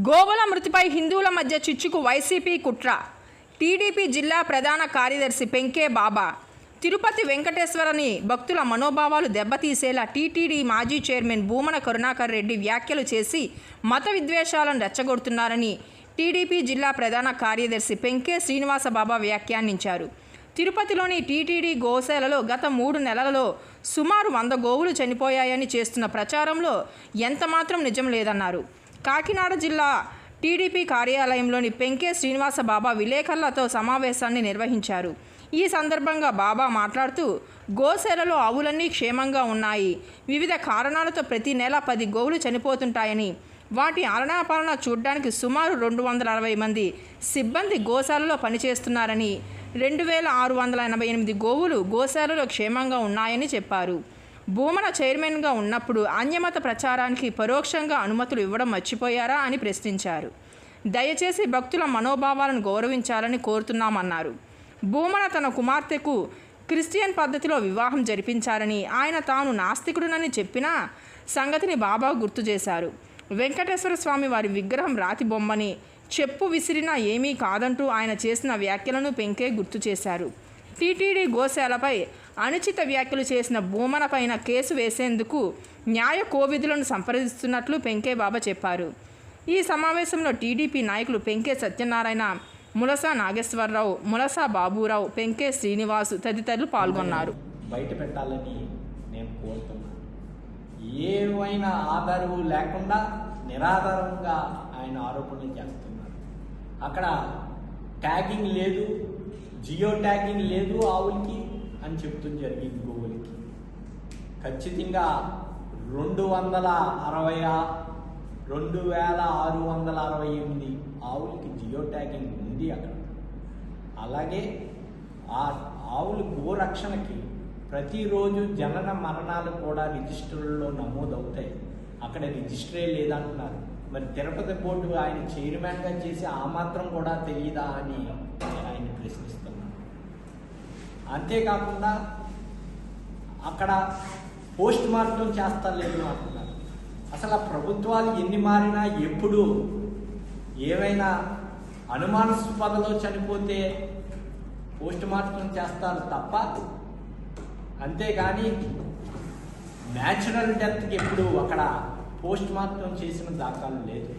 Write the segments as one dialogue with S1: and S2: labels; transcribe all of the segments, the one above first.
S1: గోవుల మృతిపై హిందువుల మధ్య చిచ్చుకు వైసీపీ కుట్ర. టీడీపీ జిల్లా ప్రధాన కార్యదర్శి పెంకే బాబా. తిరుపతి వెంకటేశ్వరని భక్తుల మనోభావాలు దెబ్బతీసేలా టీటీడీ మాజీ చైర్మన్ భూమన కరుణాకర్ రెడ్డి వ్యాఖ్యలు చేసి మత విద్వేషాలను రెచ్చగొడుతున్నారని టీడీపీ జిల్లా ప్రధాన కార్యదర్శి పెంకే శ్రీనివాస బాబా వ్యాఖ్యానించారు. తిరుపతిలోని టీటీడీ గోశాలలో గత మూడు నెలలలో సుమారు వంద గోవులు చనిపోయాయని చేస్తున్న ప్రచారంలో ఎంతమాత్రం నిజం లేదన్నారు. కాకినాడ జిల్లా టీడీపీ కార్యాలయంలోని పెంకే శ్రీనివాస బాబా విలేకరులతో సమావేశాన్ని నిర్వహించారు. ఈ సందర్భంగా బాబా మాట్లాడుతూ గోశాలలో ఆవులన్నీ క్షేమంగా ఉన్నాయి. వివిధ కారణాలతో ప్రతి నెల పది గోవులు చనిపోతుంటాయని వాటి ఆలనాపాలన చూడ్డానికి సుమారు రెండు వందల అరవై మంది సిబ్బంది గోశాలలో పనిచేస్తున్నారని రెండు వేల ఆరు వందల ఎనభై ఎనిమిది గోవులు గోశాలలో క్షేమంగా ఉన్నాయని చెప్పారు. భూమన చైర్మన్గా ఉన్నప్పుడు అన్యమత ప్రచారానికి పరోక్షంగా అనుమతులు ఇవ్వడం మర్చిపోయారా అని ప్రశ్నించారు. దయచేసి భక్తుల మనోభావాలను గౌరవించాలని కోరుతున్నామన్నారు. భూమన తన కుమార్తెకు క్రిస్టియన్ పద్ధతిలో వివాహం జరిపించారని ఆయన తాను నాస్తికుడునని చెప్పినా సంగతిని బాబా గుర్తు చేశారు. వెంకటేశ్వర స్వామి వారి విగ్రహం రాతి బొమ్మని చెప్పు విసిరినా ఏమీ కాదంటూ ఆయన చేసిన వ్యాఖ్యలను పెంకే గుర్తు చేశారు. టీటీడీ గోశాలపై అనుచిత వ్యాఖ్యలు చేసిన భూమన పైన కేసు వేసేందుకు న్యాయ కోవిధులను సంప్రదిస్తున్నట్లు పెంకే బాబా చెప్పారు. ఈ సమావేశంలో టీడీపీ నాయకులు పెంకే సత్యనారాయణ ములసా నాగేశ్వరరావు ములసా బాబురావు పెంకే శ్రీనివాసు తదితరులు పాల్గొన్నారు.
S2: బయట పెట్టాలని నేను కోరుతున్నాను. ఏమైనా ఆధారము లేకుండా నిరాధారంగా ఆయన ఆరోపణలు చేస్తున్నారు. అక్కడ ట్యాగింగ్ లేదు జియో ట్యాగింగ్ లేదు ఆవులకి. అని చెప్తుంది జరిగింది గోవులకి ఖచ్చితంగా రెండు వందల అరవై రెండు వేల ఆరు వందల అరవై ఎనిమిది ఆవులకి జియో ట్యాగింగ్ ఉంది అక్కడ. అలాగే ఆ ఆవులు గోరక్షణకి ప్రతిరోజు జనన మరణాలు కూడా రిజిస్టర్లో నమోదవుతాయి. అక్కడ రిజిస్టరే లేదంటున్నారు. మరి తిరుపతి బోర్డు ఆయన చైర్మన్గా చేసి ఆ మాత్రం కూడా తెలియదా అని ఆయన ప్రశ్నిస్తున్నారు. అంతేకాకుండా అక్కడ పోస్ట్ మార్టం చేస్తా లేదు అంటున్నారు. అసలు ఆ ప్రభుత్వాలు ఎన్ని మారినా ఎప్పుడు ఏవైనా అనుమానాస్పదలో చనిపోతే పోస్ట్ మార్టం చేస్తారు తప్ప అంతేగాని న్యాచురల్ డెత్కి ఎప్పుడు అక్కడ పోస్ట్ మార్టం చేసిన దాఖలు లేదు.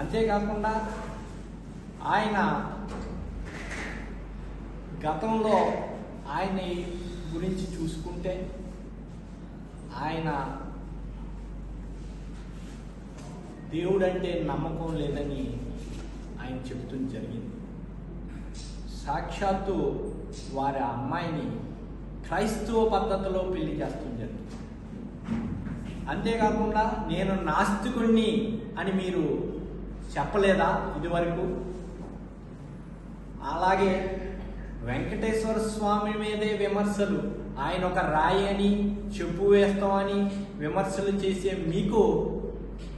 S2: అంతేకాకుండా ఆయన గతంలో ఆయన గురించి చూసుకుంటే ఆయన దేవుడంటే నమ్మకం లేదని ఆయన చెప్తుంది జరిగింది. సాక్షాత్తు వారి అమ్మాయిని క్రైస్తవ పద్ధతిలో పెళ్ళి చేస్తుంది జరిగింది. అంతేకాకుండా నేను నాస్తికుణ్ణి అని మీరు చెప్పలేదా ఇదివరకు? అలాగే వెంకటేశ్వర స్వామి మీదే విమర్శలు. ఆయన ఒక రాయి అని చెప్పు వేస్తామని విమర్శలు చేసే మీకు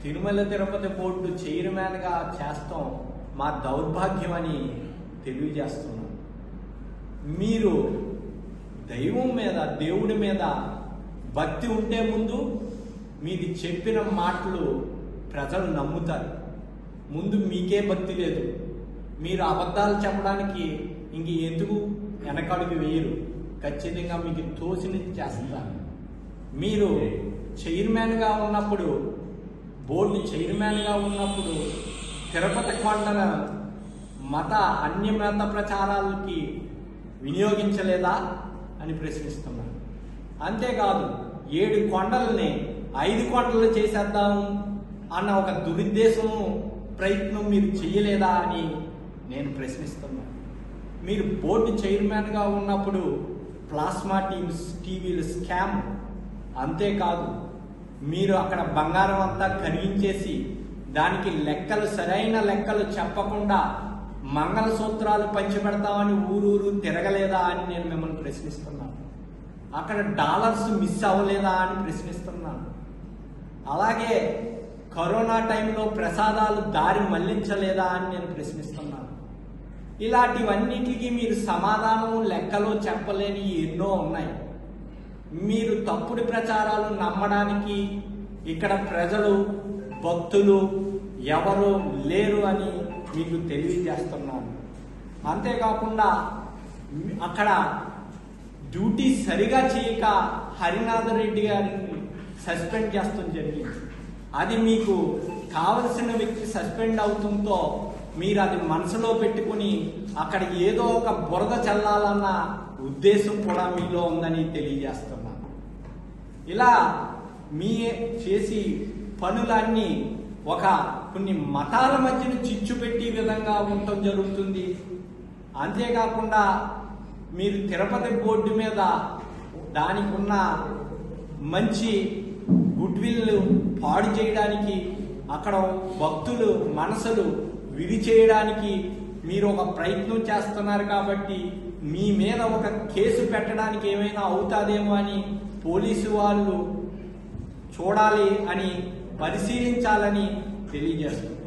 S2: తిరుమల తిరుపతి బోర్డు చైర్మన్గా చేస్తాం. మా దౌర్భాగ్యం అని తెలియజేస్తున్నాం. మీరు దైవం మీద దేవుడి మీద భక్తి ఉంటే ముందు మీది చెప్పిన మాటలు ప్రజలు నమ్ముతారు. ముందు మీకే భక్తి లేదు. మీరు అబద్ధాలు చెప్పడానికి ఇంక ఎందుకు వెనకడుగు వేయరు? ఖచ్చితంగా మీకు తోచినది చేస్తారు మీరు చైర్మన్గా ఉన్నప్పుడు బోర్డు చైర్మన్గా ఉన్నప్పుడు తిరుపతి కొండల మత అన్య మత ప్రచారాలకి వినియోగించలేదా అని ప్రశ్నిస్తున్నాను అంతేకాదు ఏడు కొండల్ని ఐదు కొండలు చేసేద్దాం అన్న ఒక దురుద్దేశం ప్రయత్నం మీరు చేయలేదా అని నేను ప్రశ్నిస్తున్నాను మీరు బోర్డు చైర్మన్గా ఉన్నప్పుడు ప్లాస్మా టీమ్స్ టీవీలు స్కామ్ అంతేకాదు. మీరు అక్కడ బంగారం అంతా కరిగించేసి దానికి లెక్కలు సరైన లెక్కలు చెప్పకుండా మంగళసూత్రాలు పంచిపెడతామని ఊరూరు తిరగలేదా అని నేను మిమ్మల్ని ప్రశ్నిస్తున్నాను. అక్కడ డాలర్స్ మిస్ అవ్వలేదా అని ప్రశ్నిస్తున్నాను. అలాగే కరోనా టైంలో ప్రసాదాలు దారి మళ్ళించలేదా అని నేను ప్రశ్నిస్తున్నాను. ఇలాంటివన్నిటికీ మీరు సమాధానం లెక్కలో చెప్పలేని ఎన్నో ఉన్నాయి. మీరు తప్పుడు ప్రచారాలు నమ్మడానికి ఇక్కడ ప్రజలు భక్తులు ఎవరు లేరు అని మీకు తెలియజేస్తున్నాను. అంతేకాకుండా అక్కడ డ్యూటీ సరిగా చేయక హరినాథ రెడ్డి గారిని సస్పెండ్ చేస్తాం జరిగింది. అది మీకు కావలసిన వ్యక్తి సస్పెండ్ అవుతుందో మీరు అది మనసులో పెట్టుకుని అక్కడ ఏదో ఒక బురద చల్లాలన్న ఉద్దేశం కూడా మీలో ఉందని తెలియజేస్తున్నాను. ఇలా మీ చేసి పనులన్నీ ఒక కొన్ని మతాల మధ్యను చిచ్చు పెట్టి విధంగా ఉండటం జరుగుతుంది. అంతేకాకుండా మీరు తిరుపతి బోర్డు మీద దానికి ఉన్న మంచి గుడ్విల్ పాడు చేయడానికి అక్కడ భక్తులు మనసులు విడి చేయడానికి మీరు ఒక ప్రయత్నం చేస్తున్నారు కాబట్టి మీ మీద ఒక కేసు పెట్టడానికి ఏమైనా అవుతాదేమో అని పోలీసు వాళ్ళు చూడాలి అని పరిశీలించాలని తెలియజేస్తుంది